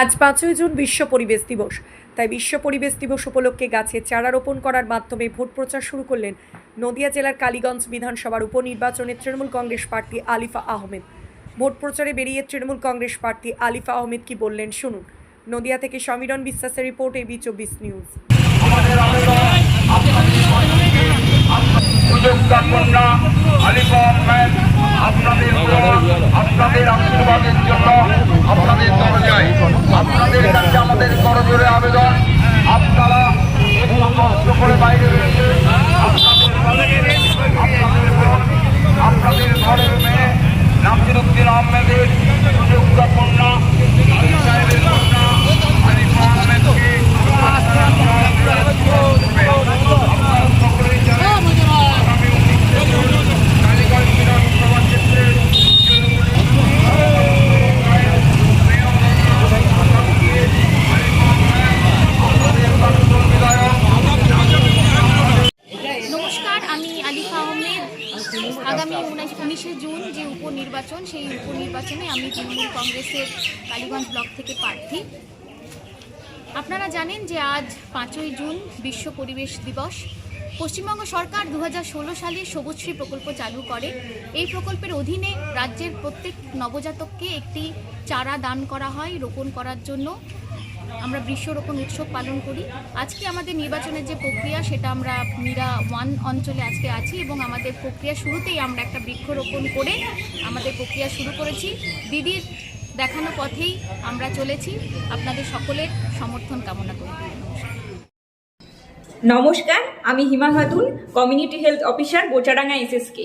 আজ পাঁচই জুন বিশ্ব পরিবেশ দিবস। তাই বিশ্ব পরিবেশ দিবস উপলক্ষে গাছে চারা রোপণ করার মাধ্যমে ভোট প্রচার শুরু করলেন নদিয়া জেলার কালীগঞ্জ বিধানসভার উপনির্বাচনে তৃণমূল কংগ্রেস প্রার্থী আলিফা আহমেদ। ভোট প্রচারে বেরিয়ে তৃণমূল কংগ্রেস প্রার্থী আলিফা আহমেদ কি বললেন শুনুন। নদিয়া থেকে সমীরণ বিশ্বাসের রিপোর্ট এবি চব্বিশ নিউজ। আপনাদের আপনাদের আশীর্বাদের জন্য আপনাদের দরজায় আপনাদের কাছে আমাদের করজোরে আবেদন আপনারা একটু কষ্ট করে বাইরে রয়েছে আপনাদের বাড়ির, আপনাদের বোন, আপনাদের ঘরের মেয়ে উদ্দিন আহমেদের সুযোগটা কন্যা আমি আলিফা আহমেদ। আগামী উনিশ- জুন যে উপনির্বাচন, সেই উপনির্বাচনে আমি তৃণমূল কংগ্রেসের কালীগঞ্জ ব্লক থেকে প্রার্থী। আপনারা জানেন যে আজ পাঁচই জুন বিশ্ব পরিবেশ দিবস। পশ্চিমবঙ্গ সরকার দু হাজার ষোলো সালে সবুজশ্রী প্রকল্প চালু করে। এই প্রকল্পের অধীনে রাজ্যের প্রত্যেক নবজাতককে একটি চারা দান করা হয় রোপণ করার জন্য। আমরা বৃক্ষরোপণ উৎসব পালন করি। আজকে আমাদের নির্বাচনের যে প্রক্রিয়া, সেটা আমরা মীরা ওয়ান অঞ্চলে আজকে আছি এবং আমাদের প্রক্রিয়া শুরুতেই আমরা একটা বৃক্ষরোপণ করে আমাদের প্রক্রিয়া শুরু করেছি। দিদির দেখানো পথেই আমরা চলেছি। আপনাদের সকলের সমর্থন কামনা করি। নমস্কার, আমি Hima Khatun community health officer Bochadanga SSK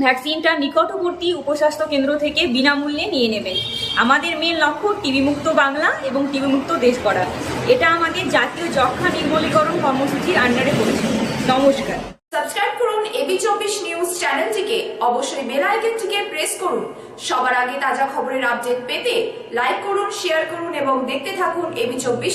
ভ্যাকসিনটা নিকটবর্তী উপস্বাস্থ্য কেন্দ্র থেকে বিনামূল্যে নিয়ে নেবেন। আমাদের মেন লক্ষ্য টিবি মুক্ত বাংলা এবং টিবি মুক্ত দেশ করা এটা আমাদের জাতীয় যক্ষা নির্মূলীকরণ কর্মসূচির আন্ডারে পড়েছে নমস্কার। সাবস্ক্রাইব করুন এবি চব্বিশ নিউজ চ্যানেলটিকে অবশ্যই বেল আইকনটিকে প্রেস করুন। সবার আগে তাজা খবরের আপডেট পেতে লাইক করুন শেয়ার করুন এবং দেখতে থাকুন এবি চব্বিশ